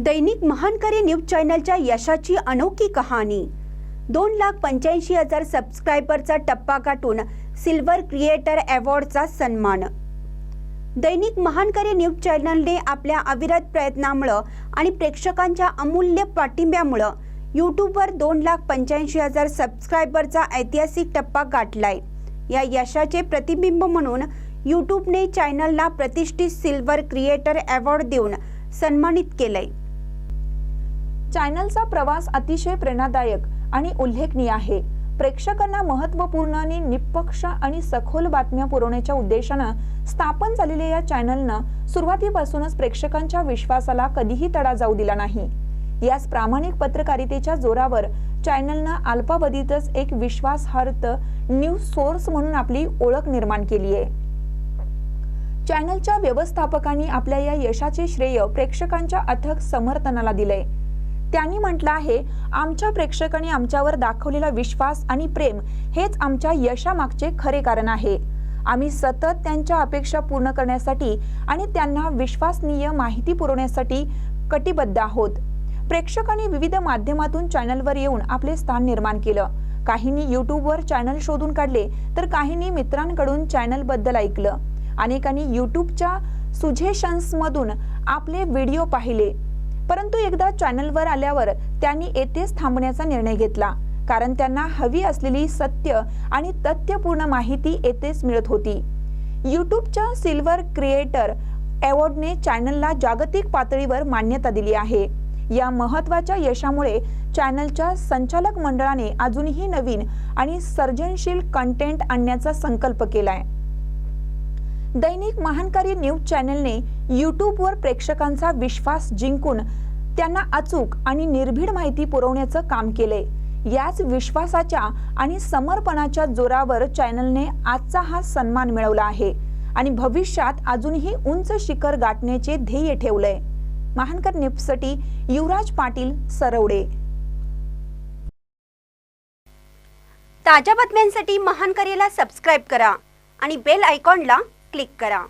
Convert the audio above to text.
दैनिक महानकरी news चॅनलच्या यशाची अनोखी कहाणी. दोन लाख पंच्याऐंशी हजार सबस्क्रायबरचा टप्पा गाठून सिल्वर क्रिएटर अवॉर्डचा सन्मान. दैनिक महानकरी न्यूज चॅनलने आपल्या अविरत प्रयत्नामुळं आणि प्रेक्षकांच्या अमूल्य पाठिंब्यामुळं यूट्यूबवर दोन लाख पंच्याऐंशी हजार सबस्क्रायबरचा ऐतिहासिक टप्पा गाठलाय. या यशाचे प्रतिबिंब म्हणून यूट्यूबने चॅनलला प्रतिष्ठित सिल्वर क्रिएटर अवॉर्ड देऊन सन्मानित केलंय. चॅनलचा प्रवास अतिशय प्रेरणादायक आणि उल्लेखनीय आहे. प्रेक्षकांना महत्त्वपूर्ण आणि निष्पक्ष आणि सखोल बातम्या पुरवण्याच्या उद्देशानं स्थापन झालेल्या या चॅनलनं सुरुवातीपासूनच प्रेक्षकांच्या विश्वासाला कधीही तडा जाऊ दिला नाही. याच प्रामाणिक पत्रकारितेच्या जोरावर चॅनलनं अल्पावधीतच एक विश्वासार्थ न्यूज सोर्स म्हणून आपली ओळख निर्माण केली आहे. चॅनलच्या व्यवस्थापकांनी आपल्या या यशाचे श्रेय प्रेक्षकांच्या अथक समर्थनाला दिलंय. त्यांनी म्हटलं आहे आमच्या प्रेक्षकांनी आमच्यावर दाखवलेला विश्वास आणि प्रेम हेच आमच्या यशामागचे खरे कारण आहे. आम्ही सतत त्यांच्या अपेक्षा पूर्ण करण्यासाठी आणि त्यांना विश्वासनीय माहिती पुरवण्यासाठी कटिबद्ध आहोत. प्रेक्षकांनी विविध माध्यमातून चॅनलवर येऊन आपले स्थान निर्माण केलं. काहींनी यूट्यूबवर चॅनल शोधून काढले तर काहींनी मित्रांकडून चॅनलबद्दल ऐकलं. अनेकांनी यूट्यूबच्या सुजेशन्समधून आपले व्हिडिओ पाहिले. परंतु एकदा चॅनलवर आल्यावर त्यांनी येथेच थांबण्याचा निर्णय घेतला. कारण त्यांना हवी असलेली सत्य आणि तथ्यपूर्ण माहिती येथेच मिळत होती. युट्यूबच्या सिल्वर क्रिएटर अवॉर्डने चॅनलला जागतिक पातळीवर मान्यता दिली आहे. या महत्त्वाच्या यशामुळे चॅनलच्या संचालक मंडळाने अजूनही नवीन आणि सर्जनशील कंटेंट आणण्याचा संकल्प केलाय. दैनिक महानकारी न्यूज चॅनलने यूट्यूबवर प्रेक्षकांचा विश्वास जिंकून त्यांना अचूक आणि निर्भीड माहिती पुरवण्याचं काम केलंय. याच विश्वासाच्या आणि समर्पणाच्या जोरावर चॅनलने आजचा हा सन्मान मिळवला आहे आणि भविष्यात अजूनही उंच शिखर गाठण्याचे ध्येय ठेवलंय. महानकर न्यूजसाठी युवराज पाटील सरवडे. ताज्या बातम्यांसाठी महानकरीला सबस्क्राईब करा आणि बेल आयकॉनला क्लिक करा.